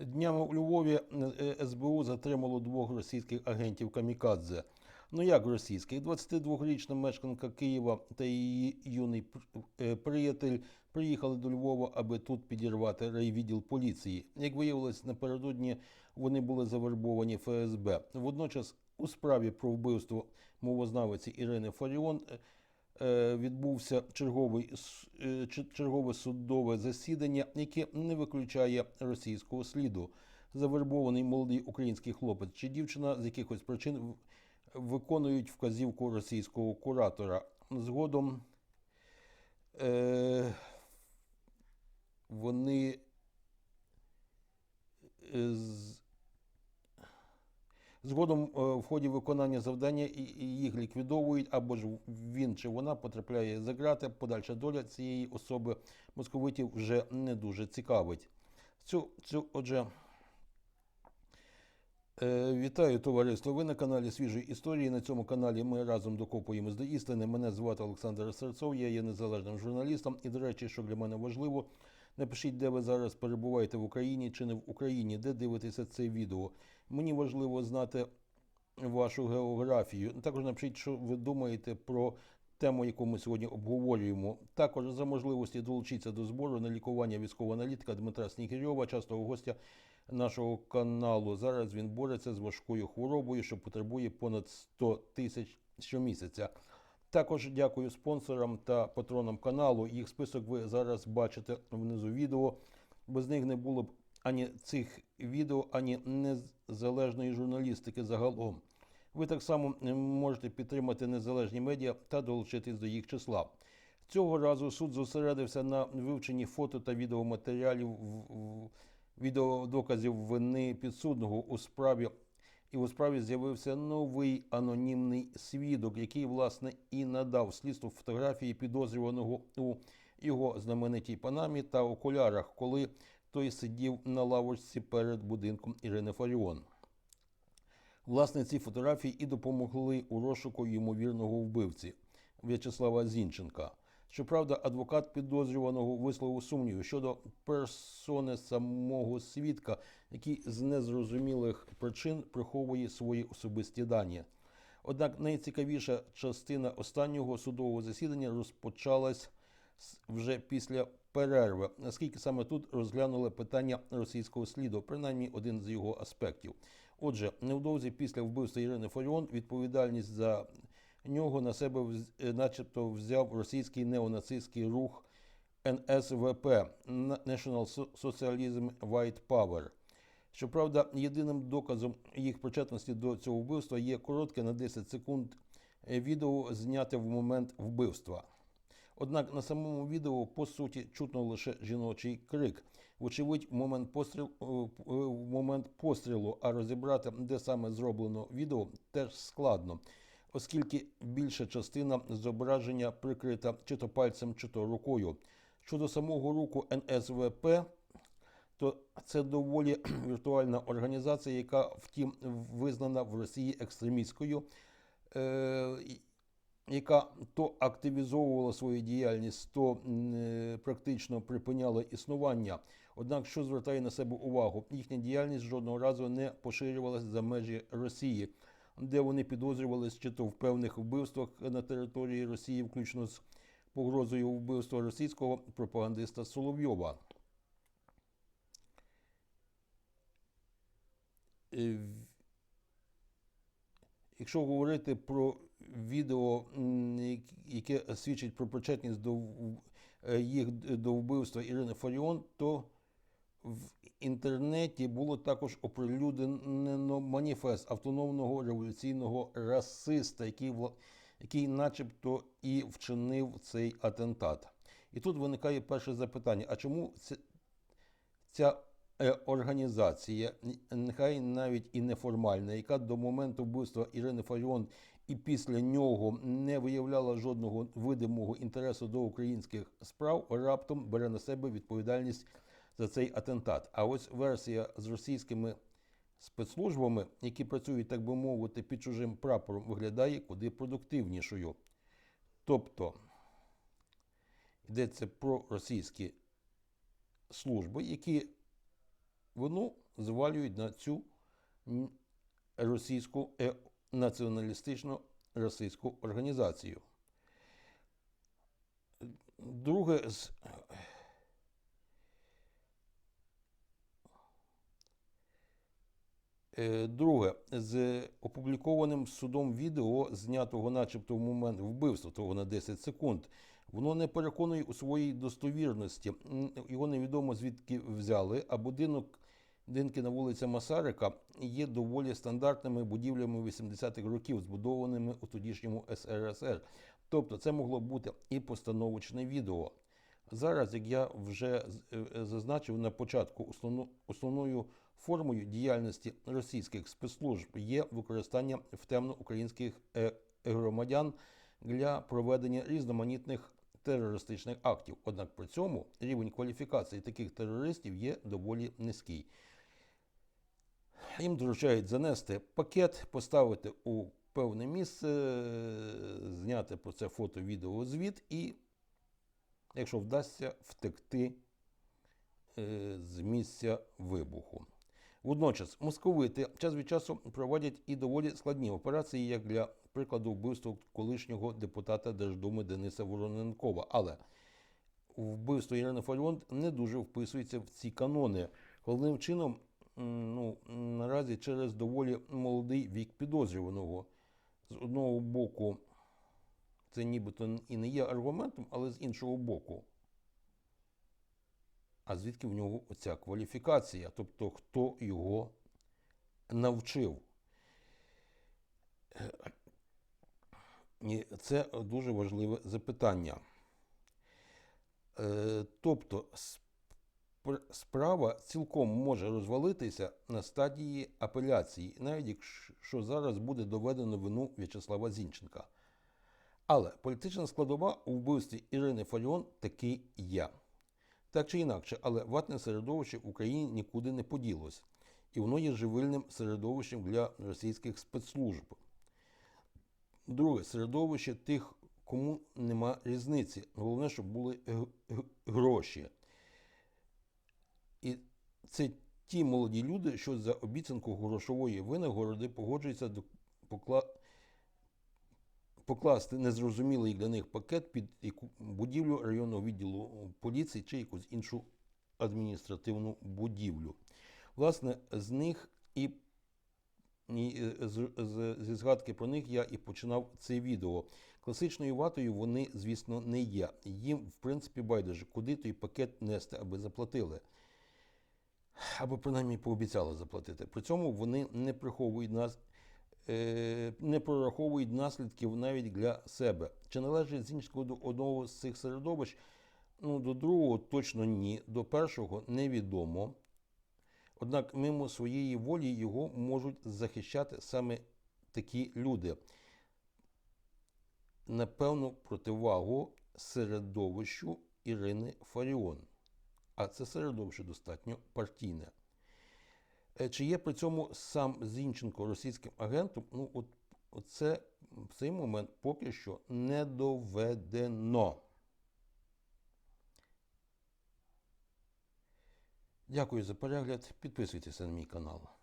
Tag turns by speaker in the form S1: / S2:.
S1: Днями у Львові е, СБУ затримало двох російських агентів Камікадзе. Ну як російських? 22-річна мешканка Києва та її юний е, приятель приїхали до Львова, аби тут підірвати райвідділ поліції. Як виявилось, напередодні вони були завербовані ФСБ. Водночас у справі про вбивство мовознавиці Ірини Фаріон е, відбувся черговий, е, чергове судове засідання, яке не виключає російського сліду. Завербований молодий український хлопець чи дівчина з якихось причин виконують вказівку російського куратора. Згодом е, вони е, з- Згодом е, в ході виконання завдання і- їх ліквідовують, або ж він чи вона потрапляє за грати. Подальша доля цієї особи московитів вже не дуже цікавить. Цю, цю, отже, е, вітаю товариство. Ви на каналі Свіжої історії. На цьому каналі ми разом докопуємось до істини. Мене звати Олександр Серцов, я є незалежним журналістом. І, до речі, що для мене важливо, напишіть, де ви зараз перебуваєте в Україні чи не в Україні, де дивитеся це відео. Мені важливо знати вашу географію. Також напишіть, що ви думаєте про тему, яку ми сьогодні обговорюємо. Також за можливості долучитися до збору на лікування військового аналітика Дмитра Снігирьова, частого гостя нашого каналу. Зараз він бореться з важкою хворобою, що потребує понад 100 тисяч щомісяця. Також дякую спонсорам та патронам каналу. Їх список ви зараз бачите внизу відео. Без них не було б ані цих відео, ані незалежної журналістики загалом. Ви так само можете підтримати незалежні медіа та долучитись до їх числа. Цього разу суд зосередився на вивченні фото та відеоматеріалів відеодоказів вини підсудного у справі. І у справі з'явився новий анонімний свідок, який, власне, і надав слідству фотографії підозрюваного у його знаменитій панамі та окулярах, коли той сидів на лавочці перед будинком Ірини Фаріон. Власне, ці фотографії і допомогли у розшуку ймовірного вбивці В'ячеслава Зінченка. Щоправда, адвокат підозрюваного висловив сумніви щодо персони самого свідка, який з незрозумілих причин приховує свої особисті дані. Однак найцікавіша частина останнього судового засідання розпочалась вже після перерви, оскільки саме тут розглянули питання російського сліду, принаймні один з його аспектів. Отже, невдовзі після вбивства Ірини Фаріон відповідальність за нього на себе е, начебто взяв російський неонацистський рух НСВП National So- Socialism White Power. Щоправда, єдиним доказом їх причетності до цього вбивства є коротке на 10 секунд е, відео, зняте в момент вбивства. Однак на самому відео по суті чутно лише жіночий крик. Вочевидь, в момент постріл е, п- е, в момент пострілу, а розібрати, де саме зроблено відео, теж складно, оскільки більша частина зображення прикрита чи то пальцем, чи то рукою. Щодо самого руху НСВП, то це доволі віртуальна організація, яка, втім, визнана в Росії екстремістською, е, яка то активізовувала свою діяльність, то е, практично припиняла існування. Однак, що звертає на себе увагу, їхня діяльність жодного разу не поширювалася за межі Росії, де вони підозрювалися чи то в певних вбивствах на території Росії, включно з погрозою вбивства російського пропагандиста Соловйова. Е, Якщо говорити про відео, яке свідчить про причетність до е, їх до вбивства Ірини Фаріон, то в інтернеті було також оприлюднено маніфест автономного революційного расиста, який, який начебто і вчинив цей атентат. І тут виникає перше запитання: а чому це, ця е, організація, нехай навіть і неформальна, яка до моменту вбивства Ірини Фаріон і після нього не виявляла жодного видимого інтересу до українських справ, раптом бере на себе відповідальність за цей атентат. А ось версія з російськими спецслужбами, які працюють, так би мовити, під чужим прапором, виглядає куди продуктивнішою. Тобто йдеться про російські служби, які вину звалюють на цю російську е, націоналістичну російську організацію. Друге, з Е, Друге, з опублікованим судом відео, знятого начебто в момент вбивства, того на 10 секунд, воно не переконує у своїй достовірності. Його невідомо звідки взяли, а будинок будинки на вулиці Масарика є доволі стандартними будівлями 80-х років, збудованими у тодішньому СРСР. Тобто це могло бути і постановочне відео. Зараз, як я вже е, зазначив на початку, основною формою діяльності російських спецслужб є використання втемно українських е, громадян для проведення різноманітних терористичних актів. Однак при цьому рівень кваліфікації таких терористів є доволі низький. Їм доручають занести пакет, поставити у певне місце, зняти про це фото, відео, звіт і, якщо вдасться, втекти е, з місця вибуху. Водночас московити час від часу проводять і доволі складні операції, як для прикладу вбивства колишнього депутата Держдуми Дениса Вороненкова. Але вбивство Ірини Фаріон не дуже вписується в ці канони. Головним чином, ну, наразі через доволі молодий вік підозрюваного. З одного боку, це нібито і не є аргументом, але з іншого боку. А звідки в нього оця кваліфікація? Тобто, хто його навчив? Е, І це дуже важливе запитання. Е, Тобто, спр- справа цілком може розвалитися на стадії апеляції, навіть якщо зараз буде доведено вину В'ячеслава Зінченка. Але політична складова у вбивстві Ірини Фаріон таки є. Так чи інакше, але ватне середовище в Україні нікуди не поділось, і воно є живильним середовищем для російських спецслужб. Друге, середовище тих, кому нема різниці. Головне, щоб були гроші. Це ті молоді люди, що за обіцянку грошової винагороди погоджуються покла... покласти незрозумілий для них пакет під будівлю районного відділу поліції чи якусь іншу адміністративну будівлю. Власне, з них і, е, зі згадки про них я і починав це відео. Класичною ватою вони, звісно, не є. Їм, в принципі, байдуже, куди той пакет нести, аби заплатили. Або принаймні пообіцяли заплатити. При цьому вони не приховують нас, е, не прораховують наслідків навіть для себе. Чи належить Зінченко до одного з цих середовищ? Ну, до другого точно ні, до першого невідомо. Однак, мимо своєї волі його можуть захищати саме такі люди. Напевно, противагу середовищу Ірини Фаріон. А це середовище достатньо партійне. Е, Чи є при цьому сам Зінченко російським агентом? Ну, от, це в цей момент поки що не доведено. Дякую за перегляд. Підписуйтеся на мій канал.